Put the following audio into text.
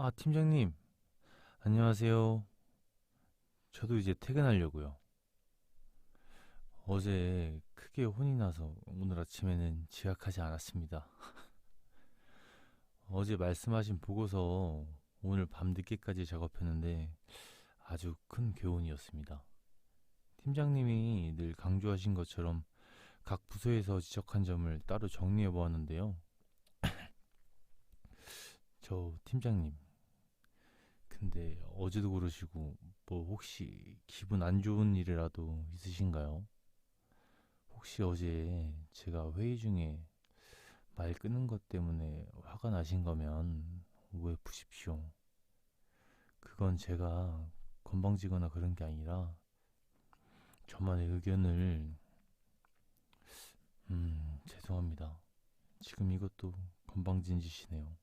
아, 팀장님, 안녕하세요. 저도 이제 퇴근하려고요. 어제 크게 혼이 나서 오늘 아침에는 지각하지 않았습니다. 어제 말씀하신 보고서 오늘 밤 늦게까지 작업했는데 아주 큰 교훈이었습니다. 팀장님이 늘 강조하신 것처럼 각 부서에서 지적한 점을 따로 정리해 보았는데요. 저 팀장님, 어제도 그러시고 뭐 혹시 기분 안 좋은 일이라도 있으신가요? 혹시 어제 제가 회의 중에 말 끊은 것 때문에 화가 나신 거면 오해 푸십시오. 그건 제가 건방지거나 그런 게 아니라 저만의 의견을 음, 죄송합니다. 지금 이것도 건방진 짓이네요.